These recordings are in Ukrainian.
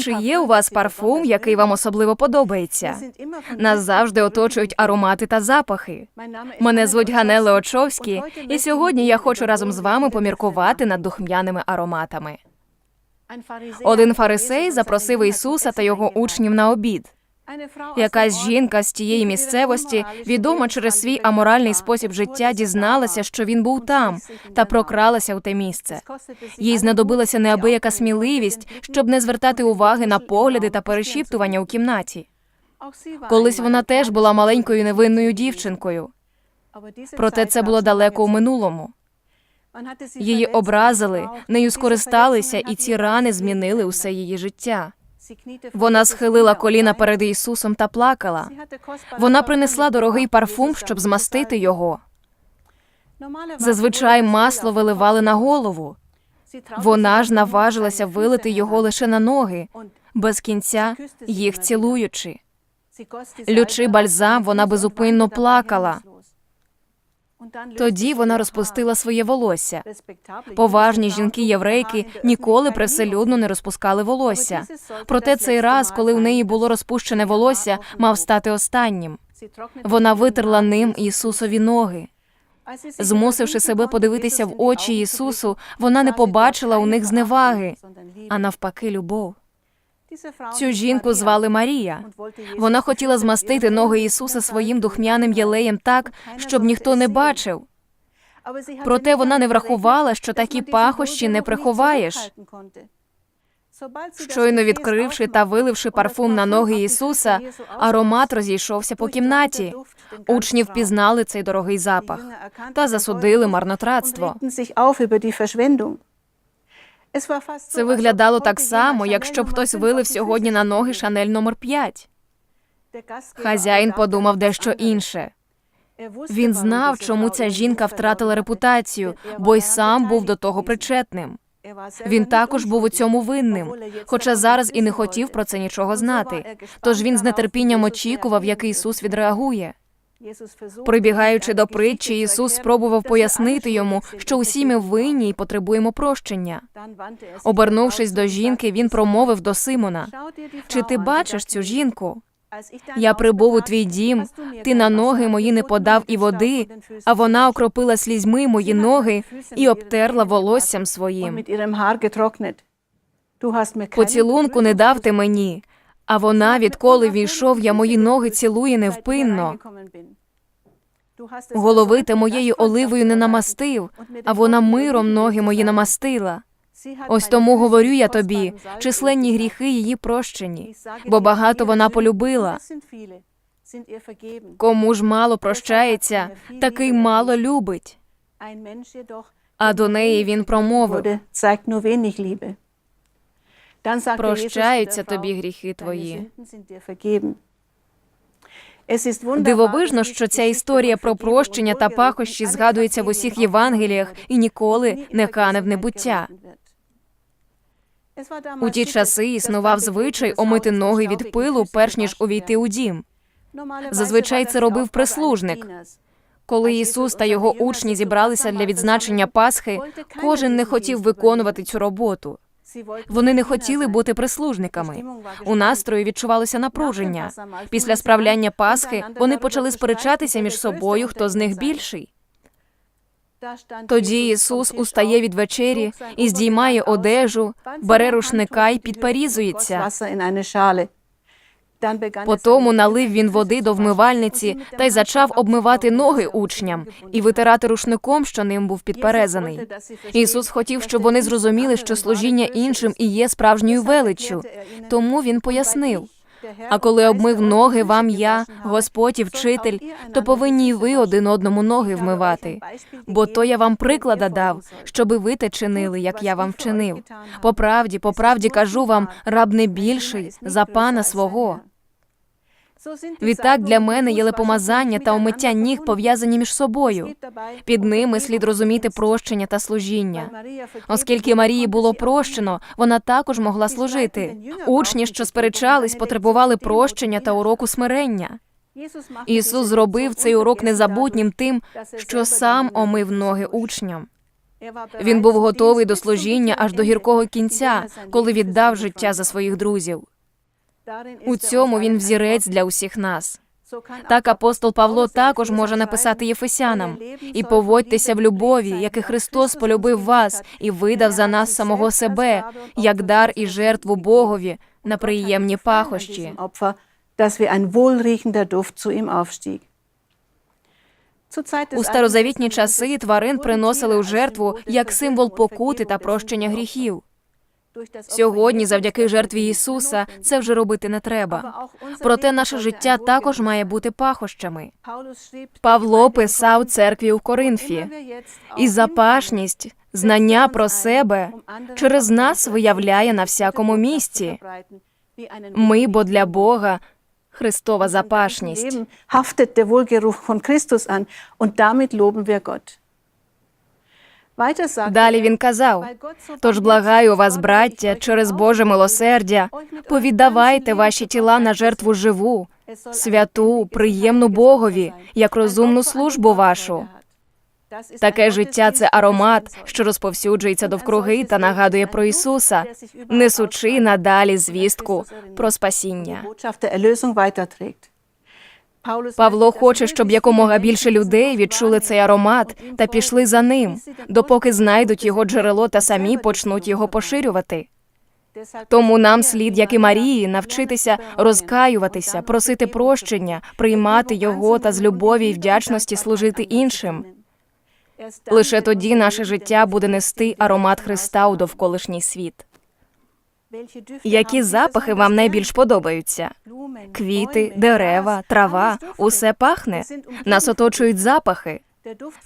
Чи є у вас парфум, який вам особливо подобається? Нас завжди оточують аромати та запахи. Мене звуть Ганеле Очовські, і сьогодні я хочу разом з вами поміркувати над духмяними ароматами. Один фарисей запросив Ісуса та його учнів на обід. Якась жінка з тієї місцевості, відома через свій аморальний спосіб життя, дізналася, що він був там, та прокралася у те місце. Їй знадобилася неабияка сміливість, щоб не звертати уваги на погляди та перешіптування у кімнаті. Колись вона теж була маленькою невинною дівчинкою, проте це було далеко у минулому. Її образили, нею скористалися, і ці рани змінили усе її життя. Вона схилила коліна перед Ісусом та плакала. Вона принесла дорогий парфум, щоб змастити його. Зазвичай масло виливали на голову. Вона ж наважилася вилити його лише на ноги, без кінця їх цілуючи. Лючи бальзам, вона безупинно плакала. Тоді вона розпустила своє волосся. Поважні жінки-єврейки ніколи привселюдно не розпускали волосся. Проте цей раз, коли в неї було розпущене волосся, мав стати останнім. Вона витерла ним Ісусові ноги. Змусивши себе подивитися в очі Ісусу, вона не побачила у них зневаги, а навпаки, любов. Цю жінку звали Марія. Вона хотіла змастити ноги Ісуса своїм духмяним єлеєм так, щоб ніхто не бачив. Проте вона не врахувала, що такі пахощі не приховаєш. Щойно відкривши та виливши парфум на ноги Ісуса, аромат розійшовся по кімнаті. Учні впізнали цей дорогий запах та засудили марнотратство. Це виглядало так само, якщо б хтось вилив сьогодні на ноги Шанель номер 5. Хазяїн подумав дещо інше. Він знав, чому ця жінка втратила репутацію, бо й сам був до того причетним. Він також був у цьому винним, хоча зараз і не хотів про це нічого знати. Тож він з нетерпінням очікував, як Ісус відреагує. Прибігаючи до притчі, Ісус спробував пояснити йому, що усі ми винні і потребуємо прощення. Обернувшись до жінки, він промовив до Симона: Чи ти бачиш цю жінку? Я прибув у твій дім, ти на ноги мої не подав і води, а вона окропила слізьми мої ноги і обтерла волоссям своїм. Поцілунку не дав ти мені, а вона, відколи війшов, я мої ноги цілує невпинно. Голови ти моєю оливою не намастив, а вона миром ноги мої намастила. Ось тому говорю я тобі, численні гріхи її прощені, бо багато вона полюбила. Кому ж мало прощається, такий мало любить. А до неї він промовив: Прощаються тобі гріхи твої. Дивовижно, що ця історія про прощення та пахощі згадується в усіх Євангеліях і ніколи не кане в небуття. У ті часи існував звичай омити ноги від пилу, перш ніж увійти у дім. Зазвичай це робив прислужник. Коли Ісус та його учні зібралися для відзначення Пасхи, кожен не хотів виконувати цю роботу. Вони не хотіли бути прислужниками. У настрої відчувалося напруження. Після справляння Пасхи вони почали сперечатися між собою, хто з них більший. Тоді Ісус устає від вечері і здіймає одежу, бере рушника і підпарізується. Потому налив він води до вмивальниці та й зачав обмивати ноги учням і витирати рушником, що ним був підперезаний. Ісус хотів, щоб вони зрозуміли, що служіння іншим і є справжньою величчю. Тому він пояснив. А коли обмив ноги вам я, Господь і вчитель, то повинні й ви один одному ноги вмивати. Бо то я вам приклада дав, щоби ви те чинили, як я вам вчинив. По правді, по правді кажу вам, раб не більший за пана свого. Відтак для мене єлепомазання та омиття ніг пов'язані між собою. Під ними слід розуміти прощення та служіння. Оскільки Марії було прощено, вона також могла служити. Учні, що сперечались, потребували прощення та уроку смирення. Ісус зробив цей урок незабутнім тим, що сам омив ноги учням. Він був готовий до служіння аж до гіркого кінця, коли віддав життя за своїх друзів. У цьому він взірець для усіх нас. Так апостол Павло також може написати Єфесянам і поводьтеся в любові, як і Христос полюбив вас і видав за нас самого себе, як дар і жертву Богові на приємні пахощі. У старозавітні часи тварин приносили у жертву як символ покути та прощення гріхів. Сьогодні, завдяки жертві Ісуса, це вже робити не треба. Проте наше життя також має бути пахощами. Павло писав церкві у Коринфі, і запашність, знання про себе через нас виявляє на всякому місці. Ми, бо для Бога Христова запашність. Haftet der Wohlgeruch von Christus an und damit loben wir Gott. Далі він казав: Тож благаю вас, браття, через Боже милосердя, повіддавайте ваші тіла на жертву живу, святу, приємну Богові, як розумну службу вашу. Таке життя це аромат, що розповсюджується довкруги та нагадує про Ісуса, несучи надалі звістку про спасіння. Павло хоче, щоб якомога більше людей відчули цей аромат та пішли за ним, допоки знайдуть його джерело та самі почнуть його поширювати. Тому нам слід, як і Марії, навчитися розкаюватися, просити прощення, приймати його та з любові і вдячності служити іншим. Лише тоді наше життя буде нести аромат Христа у довколишній світ. Які запахи вам найбільш подобаються? Квіти, дерева, трава усе пахне. Нас оточують запахи.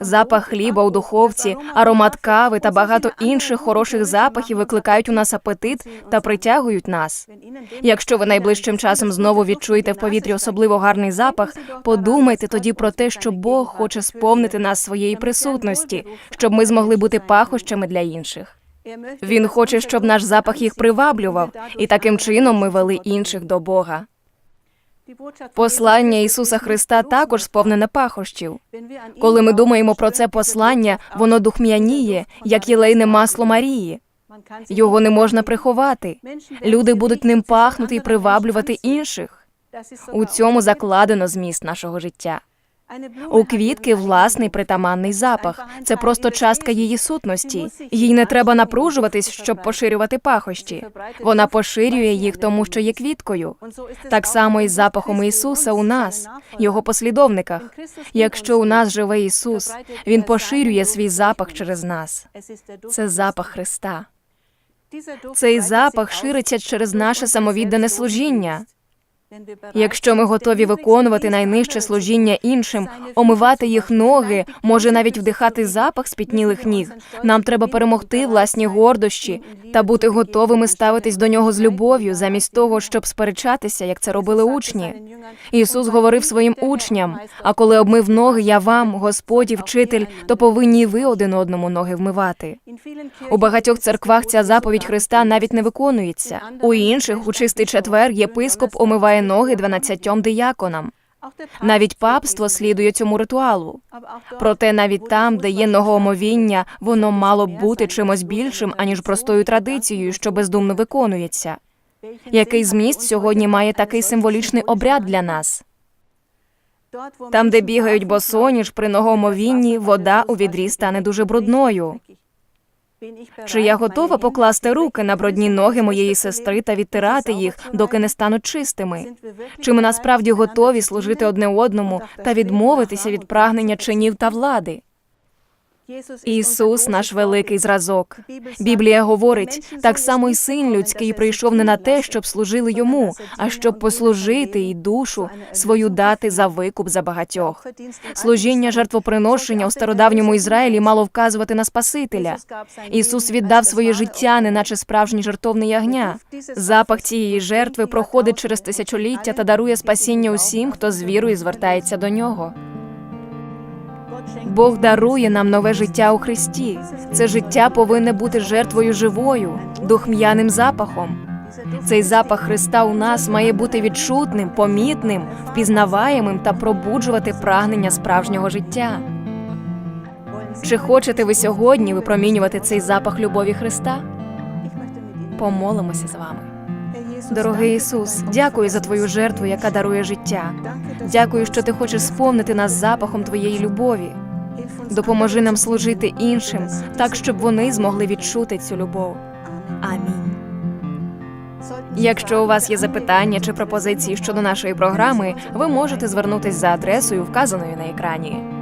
Запах хліба у духовці, аромат кави та багато інших хороших запахів викликають у нас апетит та притягують нас. Якщо ви найближчим часом знову відчуєте в повітрі особливо гарний запах, подумайте тоді про те, що Бог хоче сповнити нас своєї присутності, щоб ми змогли бути пахощами для інших. Він хоче, щоб наш запах їх приваблював, і таким чином ми вели інших до Бога. Послання Ісуса Христа також сповнене пахощів. Коли ми думаємо про це послання, воно духмяніє, як єлейне масло Марії. Його не можна приховати. Люди будуть ним пахнути і приваблювати інших. У цьому закладено зміст нашого життя. У квітки власний притаманний запах. Це просто частка її сутності. Їй не треба напружуватись, щоб поширювати пахощі. Вона поширює їх, тому що є квіткою. Так само і з запахом Ісуса у нас, його послідовниках. Якщо у нас живе Ісус, Він поширює свій запах через нас. Це запах Христа. Цей запах шириться через наше самовіддане служіння. Якщо ми готові виконувати найнижче служіння іншим, омивати їх ноги, може навіть вдихати запах спітнілих ніг, нам треба перемогти власні гордощі та бути готовими ставитись до нього з любов'ю, замість того, щоб сперечатися, як це робили учні. Ісус говорив своїм учням: а коли обмив ноги я вам, Господь і вчитель, то повинні й ви один одному ноги вмивати. У багатьох церквах ця заповідь Христа навіть не виконується. У інших у чистий четвер єпископ омиває ноги дванадцятьом дияконам. Навіть папство слідує цьому ритуалу. Проте навіть там, де є ногоомовіння, воно мало б бути чимось більшим, аніж простою традицією, що бездумно виконується. Який зміст сьогодні має такий символічний обряд для нас? Там, де бігають босоніж при ногоомовінні, вода у відрі стане дуже брудною. Чи я готова покласти руки на брудні ноги моєї сестри та відтирати їх, доки не стануть чистими? Чи ми насправді готові служити одне одному та відмовитися від прагнення чинів та влади? Ісус наш великий зразок. Біблія говорить, так само й син людський прийшов не на те, щоб служили йому, а щоб послужити і душу свою дати за викуп за багатьох. Служіння жертвоприношення у стародавньому Ізраїлі мало вказувати на Спасителя. Ісус віддав своє життя, неначе справжній жертовний ягня. Запах цієї жертви проходить через тисячоліття та дарує спасіння усім, хто з вірою звертається до нього. Бог дарує нам нове життя у Христі. Це життя повинне бути жертвою живою, духм'яним запахом. Цей запах Христа у нас має бути відчутним, помітним, впізнаваємим та пробуджувати прагнення справжнього життя. Чи хочете ви сьогодні випромінювати цей запах любові Христа? Помолимося з вами. Дорогий Ісус, дякую за твою жертву, яка дарує життя. Дякую, що ти хочеш сповнити нас запахом твоєї любові. Допоможи нам служити іншим, так щоб вони змогли відчути цю любов. Амінь. Якщо у вас є запитання чи пропозиції щодо нашої програми, ви можете звернутись за адресою, вказаною на екрані.